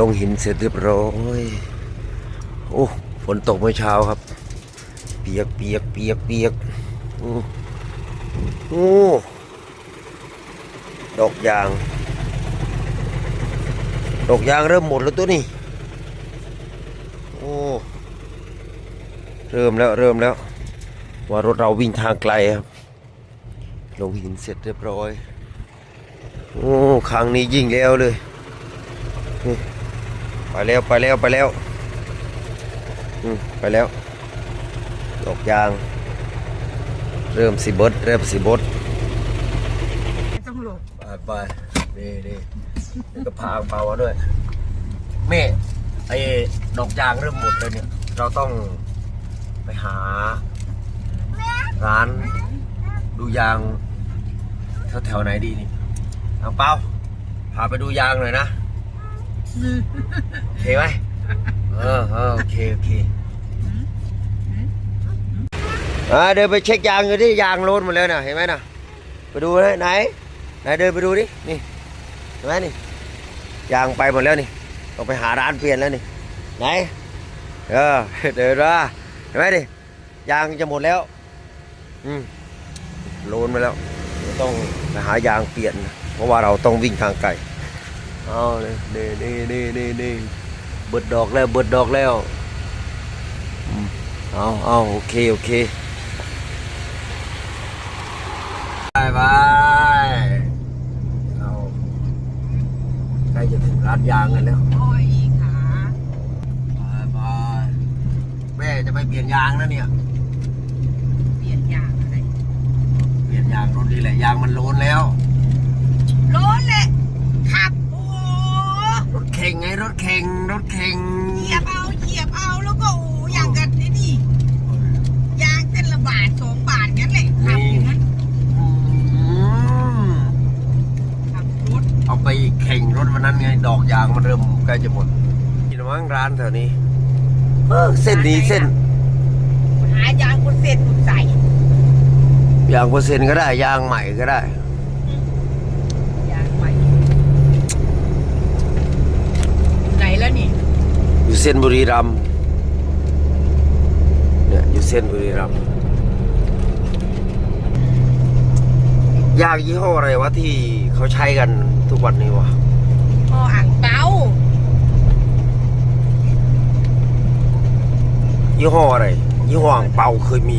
ลงหินเสร็จเรียบร้อย โอ้ฝนตกเมื่อเช้าครับ เปียกเปียกเปียกเปียกโอ้โอ้ดอกยาง ดอกยางเริ่มหมดแล้วตัวนี้ โอ้ เริ่มแล้วเริ่มแล้ว ว่ารถเราวิ่งทางไกลครับ ลงหินเสร็จเรียบร้อย โอ้ครั้งนี้ยิ่งแล้วเลย นี่ ไปแล้วไปแล้วไปแล้วอืมไปแล้วดอกยาง เริ่มสิบดเริ่มสิบดต้องหลบไปไปนี่นี่นี่ก็พาเปามาด้วยเม่ไอ้ดอกยางเริ่มหมดเลยเนี่ย เราต้องไปหา ร้านดูยางแถวแถวๆไหนดีนี่เอาเปาพาไปดูยางหน่อยนะ โอเคไหมเออเออโอเคโอเคอ่าเดินไปเช็คยางอยู่ที่ยางโลนหมดแล้วนะเห็นไหมนะไปดูเลยไหนไหนเดินไปดูดินี่เห็นไหมนี่ยางไปหมดแล้วนี่ต้องไปหาร้านเปลี่ยนแล้วนี่ไหนเออเดินมาเห็นไหมดิยางจะหมดแล้วอืมโลนไปแล้วต้องไปหายางเปลี่ยน เพราะว่าเราต้องวิ่งทางไกล เอาเลยนี่นี่นี่นี่นี่เบิดดอกแล้วเบิดดอกแล้วอืมเอาเอาโอเคโอเคบายบายเอาใกล้จะถึงร้านยางกันแล้วโอ้ยขาบายบายแม่จะไปเปลี่ยนยางนะเนี่ย เปลี่ยนยางอะไร เปลี่ยนยางรถดีแหละยางมันโลนแล้วร้อนเลยขับโอ้รถเข่งไงรถเข่งรถเข่งเหยียบเอาเหยียบเอาแล้วก็โอ้อย่างกันนี่นี่ยางเส้นละบาทสองบาทงั้นเลยขับอย่างนั้นอืมขับรถเอาไปแข่งรถวันนั้นไงดอกยางมันเริ่มใกล้จะหมดกินมั้งร้านแถวนี้เออเส้นนี้เส้น หายางบนเส้นบุใส่ยางเปอร์เซ็นต์ก็ได้ยางใหม่ก็ได้ ยางใหม่ไหนแล้วนี่ อยู่ เส้นบุรีรัมย์เนี่ยอยู่เส้นบุรีรัมย์ยางยี่ห้ออะไรวะที่เขาใช้กันทุกวันนี้วะพ่ออ่างเปายี่ห้ออะไร ยี่ห้ออ่างเปาเคยมี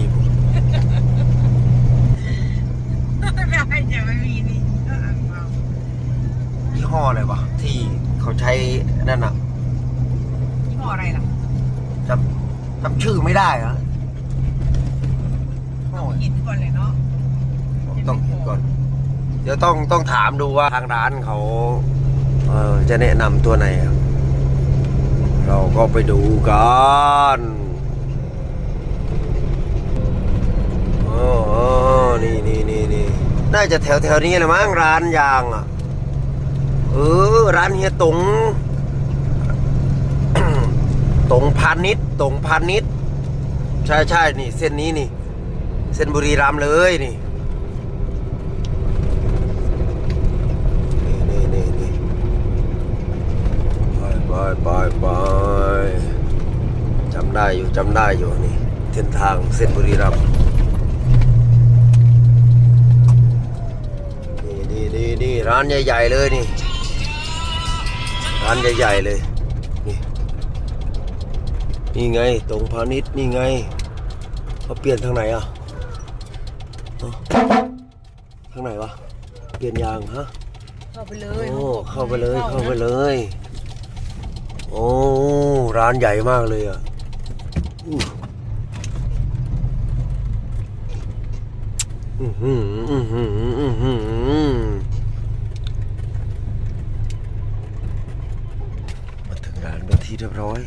ได้จะไม่มีนี่พ่ออ่างเปายี่ห้ออะไรวะที่เขาใช้นั่นน่ะ ยี่ห้ออะไรล่ะจำจำชื่อไม่ได้เหรอต้องกินก่อนเลยเนาะต้องคิดก่อน เดี๋ยวต้องต้องถามดูว่าทางร้านเขาเออจะแนะนำตัวไหนอะเราก็ไปดูกันโอ้โอ้นี่นี่นี่นี่น่าจะแถวแถวนี้แหละมั้งร้านยางอะ เออ ร้านเฮียตง ตงพาณิชย์ตงพาณิชย์ใช่ใช่นี่ เส้นนี้นี่ เส้นบุรีรัมย์เลยนี่นี่นี่นี่ไปไปไปจำได้อยู่จำได้อยู่นี่เส้นทางเส้นบุรีรัมย์นี่นี่นี่ร้านใหญ่ ๆ เลยนี่ ร้านใหญ่ ๆ เลย นี่ไง ตรงพาณิชย์นี่ไงเขาเปลี่ยนทางไหนอะเอ้าทางไหนวะ เปลี่ยนยางฮะ เข้าไปเลยโอ้เข้าไปเลยเข้าไปเลย โอ้ร้านใหญ่มากเลยอะอู้อื้อหืออื้อหืออื้อหือมาถึงร้านเป็นที่เรียบร้อย